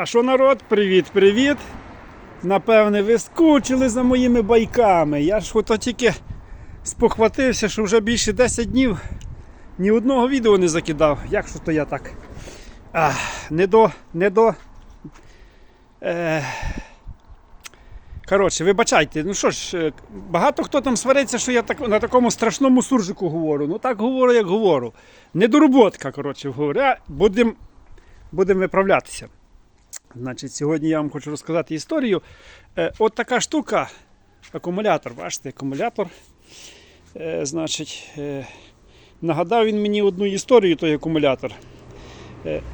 А що народ? Привіт-привіт! Напевне, ви скучили за моїми байками. Я ж ото тільки спохватився, що вже більше 10 днів ні одного відео не закидав. Як що то я так? А, не до. не до. Е... Коротше, вибачайте, ну що ж, е, багато хто там свариться, що я так, на такому страшному суржику говорю. Ну так говорю, як говорю. Недороботка, коротше говоря, будемо будем виправлятися. Значить, Сьогодні я вам хочу розказати історію. Е, от така штука, акумулятор. Бачите, акумулятор. Е, значить, е, нагадав він мені одну історію, той акумулятор.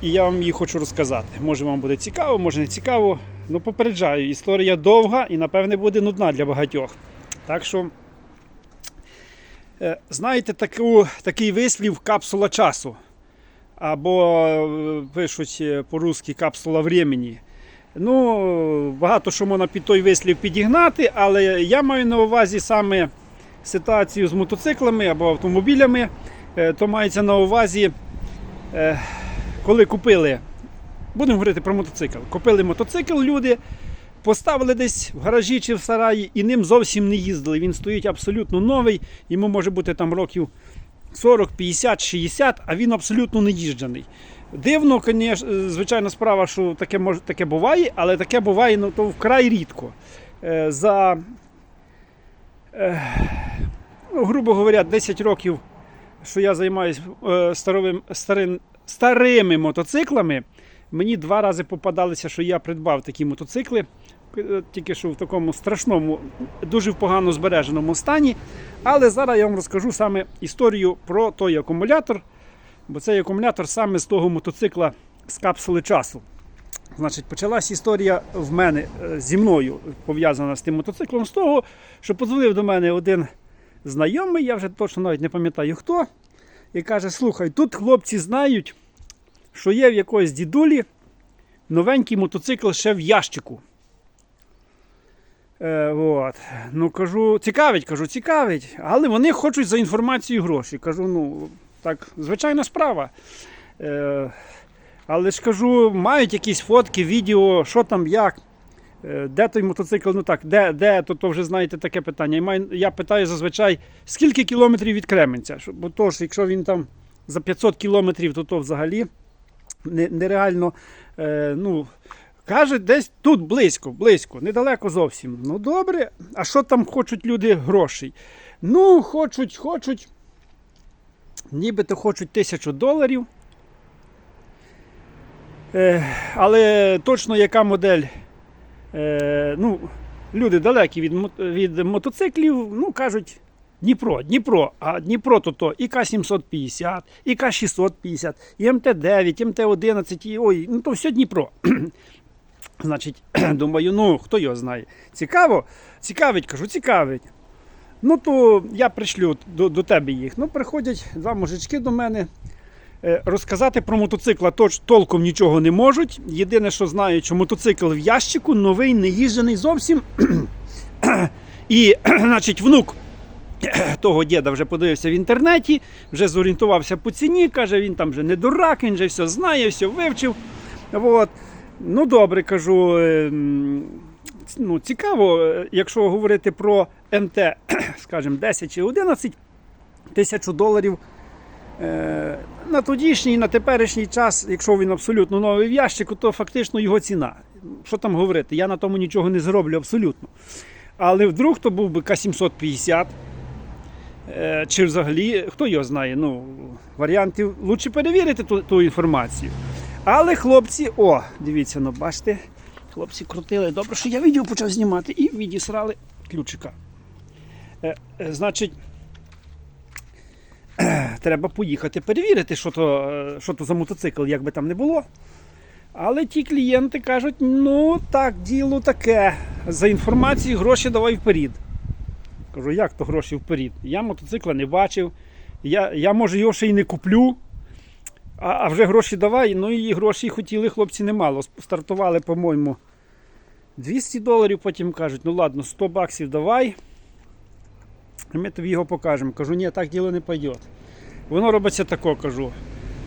І я вам її хочу розказати. Може вам буде цікаво, може не цікаво. Ну, попереджаю, історія довга і, напевне, буде нудна для багатьох. Так що, знаєте, таку, такий вислів капсула часу. Або е, пишуть е, по-русски капсула времени. Ну, багато що можна під той вислів підігнати, але я маю на увазі саме ситуацію з мотоциклами або автомобілями. Е, То мається на увазі, коли купили, будемо говорити про мотоцикл. Купили мотоцикл люди, поставили десь в гаражі чи в сараї і ним зовсім не їздили. Він стоїть абсолютно новий, йому може бути там років 40, 50, 60, а він абсолютно не їжджений. Дивно, звичайна справа, що таке таке буває, але таке буває ну, то вкрай рідко. Е, За, е, ну, грубо говоря, 10 років, що я займаюся е, старовим, старим, старими мотоциклами, мені два рази попадалося, що я придбав такі мотоцикли. Е, Тільки що в такому страшному, дуже в погано збереженому стані. Але зараз я вам розкажу саме історію про той акумулятор, бо цей акумулятор саме з того мотоцикла з капсули часу. Значить, почалась історія в мене е, зі мною пов'язана з тим мотоциклом, з того, що подзвонив до мене один знайомий, я вже точно навіть не пам'ятаю хто, і каже: слухай, тут хлопці знають, що є в якоїсь дідулі новенький мотоцикл ще в ящику. Е. Ну, кажу, цікавить, кажу, цікавить. Але вони хочуть за інформацію гроші. Кажу, ну, так, звичайна справа. Е, але ж кажу, мають якісь фотки, відео, що там, як. Е, Де той мотоцикл? Ну так, де, де то, то вже знаєте таке питання. Я питаю зазвичай, скільки кілометрів від Кременця? Бо то ж, якщо він там за 500 кілометрів, то то взагалі нереально. Е, ну, Каже, десь тут близько, близько, недалеко зовсім. Ну добре, а що там хочуть люди грошей? Ну, хочуть, хочуть. Нібито хочуть тисячу доларів. Е, але точно яка модель? Е, ну, люди далекі від, від мотоциклів, ну кажуть. Дніпро, Дніпро, а Дніпро то то і К-750, і К-650, і МТ-9, і МТ-11, і ой, ну то все Дніпро. Значить, думаю, ну хто його знає. Цікаво? Цікавить, кажу, цікавить. Ну, то я пришлю до, до тебе їх. Ну, приходять два мужички до мене. Е, Розказати про мотоцикла точ, толком нічого не можуть. Єдине, що знають, що мотоцикл в ящику, новий, не їжджений зовсім. І, значить, внук того діда вже подивився в інтернеті, вже зорієнтувався по ціні, каже, він там вже не дурак, він вже все знає, все вивчив. От. Ну, добре, кажу. е, Ну, цікаво, е, якщо говорити про МТ, скажімо, 10 чи 11 тисячу доларів. Е, на тодішній, на теперішній час, якщо він абсолютно новий в ящику, то фактично його ціна. Що там говорити? Я на тому нічого не зроблю абсолютно. Але вдруг то був би К-750. Е, Чи взагалі, хто його знає, ну, варіантів лучше перевірити ту, ту інформацію. Але хлопці, о, дивіться, ну бачите, хлопці крутили. Добре, що я відео почав знімати і відісрали ключика. Е, е, значить, треба поїхати перевірити, що то, е, що то за мотоцикл, як би там не було. Але ті клієнти кажуть, ну так, діло таке. За інформацією гроші давай вперед. Кажу, як то гроші вперед? Я мотоцикла не бачив. Я, я може його ще й не куплю. А, а вже гроші давай. Ну і гроші хотіли хлопці немало. Стартували, по-моєму, 200 доларів, потім кажуть, ну ладно, 100 баксів давай. І ми тобі його покажемо. Кажу, ні, так діло не пойде. Воно робиться тако, кажу.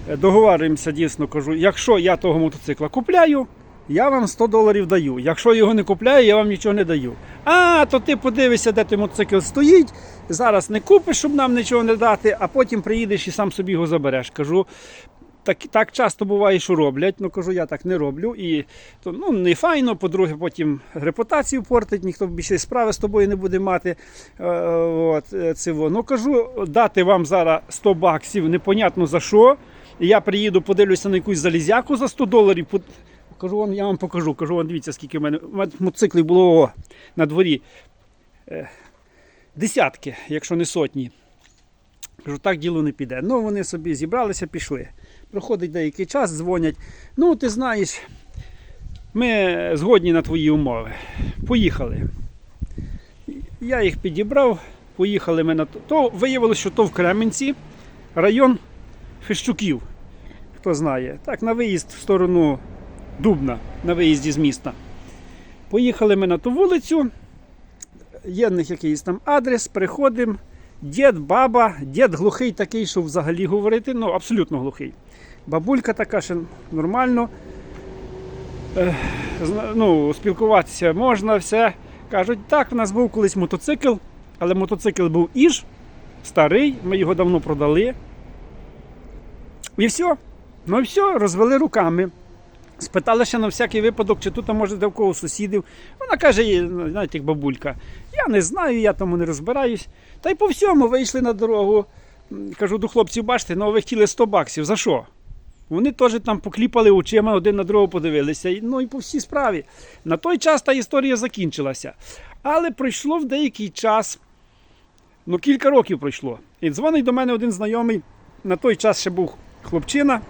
Е, Договарюємося дійсно, кажу, якщо я того мотоцикла купляю, я вам 100 доларів даю. Якщо його не купляю, я вам нічого не даю. А, то ти подивишся, де той мотоцикл стоїть. Зараз не купиш, щоб нам нічого не дати, а потім приїдеш і сам собі його забереш. Кажу, так, так часто буває, що роблять. Ну кажу, я так не роблю. І то ну не файно. По-друге, потім репутацію портить, ніхто більше справи з тобою не буде мати. Е, от, е, цього. Ну кажу, дати вам зараз 100 баксів, непонятно за що. Я приїду, подивлюся на якусь залізяку за 100 доларів. Кажу, я вам покажу. Кажу, вам дивіться, скільки в мене, мотоциклів було на дворі. Е, десятки, якщо не сотні. Кажу, так діло не піде. Ну, вони собі зібралися, пішли. Проходить деякий час, дзвонять. Ну, ти знаєш, ми згодні на твої умови. Поїхали. Я їх підібрав, поїхали ми на то. То виявилося, що то в Кременці, район Фещуків. Хто знає. Так, на виїзд в сторону Дубна, на виїзді з міста. Поїхали ми на ту вулицю. Є в них якийсь там адрес, приходимо. Дід, баба, дід глухий такий, що взагалі говорити, ну абсолютно глухий. Бабулька така, що нормально. Ну, спілкуватися можна, все. Кажуть, так, в нас був колись мотоцикл, але мотоцикл був іж, старий, ми його давно продали. І все. Ну і все, розвели руками. Спитали ще на всякий випадок, чи тут може де в кого сусідів. Вона каже, ну, знаєте, як бабулька, я не знаю, я тому не розбираюсь. Та й по всьому вийшли на дорогу. Кажу до хлопців, бачите, ну ви хотіли 100 баксів. За що? Вони теж там покліпали очима, один на другого подивилися. Ну і по всій справі. На той час та історія закінчилася. Але пройшло в деякий час, ну кілька років пройшло. І дзвонить до мене один знайомий. На той час ще був хлопчина.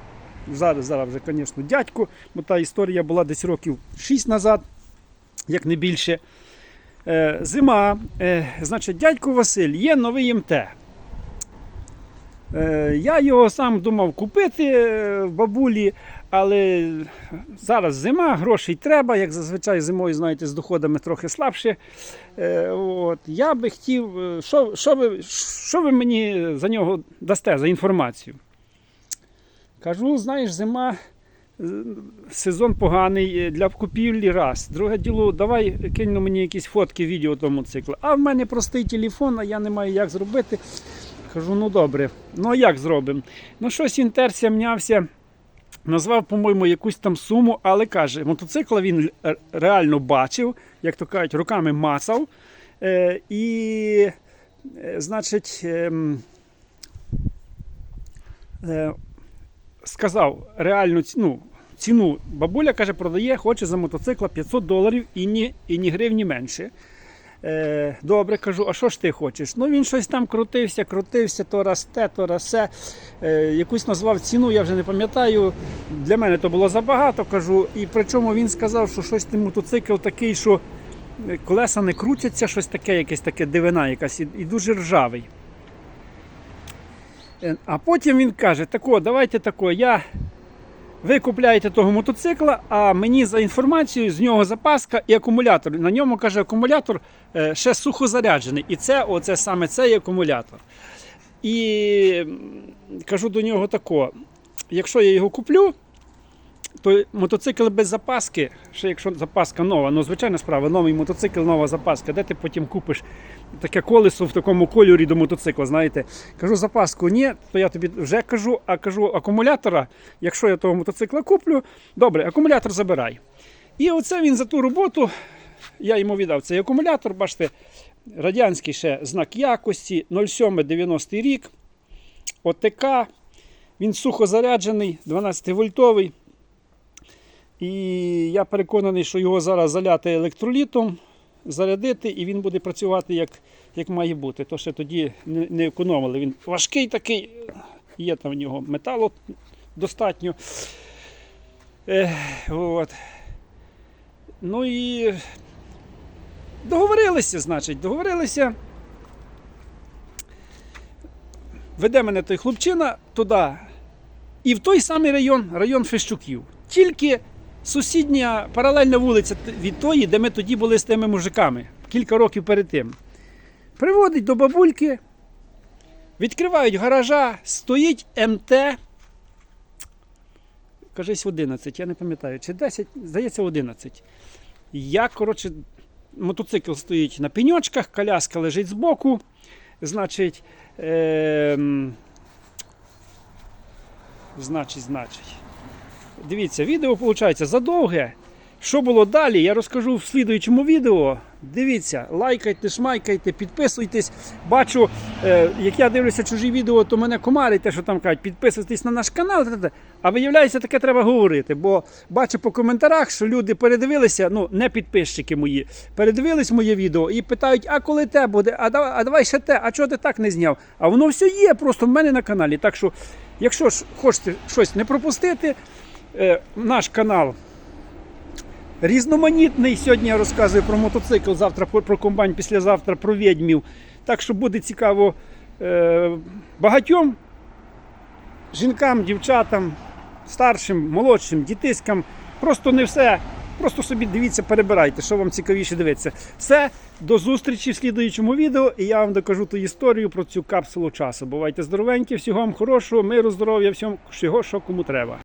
Зараз, зараз вже, звісно, дядько, бо та історія була десь років 6 назад, як не більше. Е, зима. Е, значить, дядько Василь, є новий МТ. Е, я його сам думав купити в бабулі, але зараз зима, грошей треба, як зазвичай зимою, знаєте, з доходами трохи слабше. От, я би хотів, що, що, ви, що ви мені за нього дасте за інформацію? Кажу, знаєш, зима, сезон поганий е, для купівлі раз. Друге діло, давай кинь мені якісь фотки, відео того мотоцикла. А в мене простий телефон, а я не маю як зробити. Кажу, ну добре, ну а як зробимо? Ну щось він терся, мнявся. Назвав, по-моєму, якусь там суму, але каже, мотоцикла він реально бачив, як то кажуть, руками мацав. Е, і, е, значить, ем, е, сказав реальну ціну. Ціну бабуля каже, продає, хоче за мотоцикла 500 доларів і ні, і ні гривні менше. Е, добре, кажу, а що ж ти хочеш? Ну він щось там крутився, крутився, то раз те, то раз се. Е, якусь назвав ціну, я вже не пам'ятаю. Для мене то було забагато, кажу. І причому він сказав, що щось ти мотоцикл такий, що е, колеса не крутяться, щось таке, якесь таке дивина, якась і, і дуже ржавий. Е, А потім він каже: тако, давайте тако, я. Ви купляєте того мотоцикла, а мені за інформацією з нього запаска і акумулятор. На ньому каже акумулятор е, ще сухозаряджений. І це оце саме цей акумулятор. І кажу до нього тако: якщо я його куплю, то мотоцикл без запаски, ще якщо запаска нова, ну звичайна справа, новий мотоцикл, нова запаска, де ти потім купиш таке колесо в такому кольорі до мотоцикла, знаєте. Кажу, запаску ні, то я тобі вже кажу, а кажу акумулятора, якщо я того мотоцикла куплю, добре, акумулятор забирай. І оце він за ту роботу, я йому віддав цей акумулятор, бачите, радянський ще знак якості, 07-90 рік, ОТК, він сухозаряджений, 12 вольтовий. І я переконаний, що його зараз заляти електролітом, зарядити, і він буде працювати як, як має бути. То ще тоді не, не економили. Він важкий такий, є там в нього металу достатньо. Е, от. Ну і договорилися, значить, договорилися. Веде мене той хлопчина туди. І в той самий район, район Фещуків. Тільки сусідня паралельна вулиця від тої, де ми тоді були з тими мужиками, кілька років перед тим. Приводить до бабульки, відкривають гаража, стоїть МТ. кажись 11, я не пам'ятаю, чи 10, здається, 11. Я, коротше, мотоцикл стоїть на пеньочках, коляска лежить збоку. Значить, ем, значить, значить. Дивіться, відео виходить задовге. Що було далі, я розкажу в слідуючому відео. Дивіться, лайкайте, шмайкайте, підписуйтесь. Бачу, е, як я дивлюся чужі відео, то мене комарить те, що там кажуть, підписуйтесь на наш канал. А виявляється, таке треба говорити. Бо бачу по коментарях, що люди передивилися, ну не підписчики мої, передивились моє відео і питають, а коли те буде, а давай, а давай ще те, а чого ти так не зняв? А воно все є просто в мене на каналі. Так що, якщо ж хочете щось не пропустити, наш канал різноманітний. Сьогодні я розказую про мотоцикл, завтра про, комбайн, післязавтра про відьмів. Так що буде цікаво е, багатьом жінкам, дівчатам, старшим, молодшим, дітиськам. Просто не все. Просто собі дивіться, перебирайте, що вам цікавіше дивитися. Все, до зустрічі в слідуючому відео, і я вам докажу ту історію про цю капсулу часу. Бувайте здоровенькі, всього вам хорошого, миру, здоров'я, всього, що кому треба.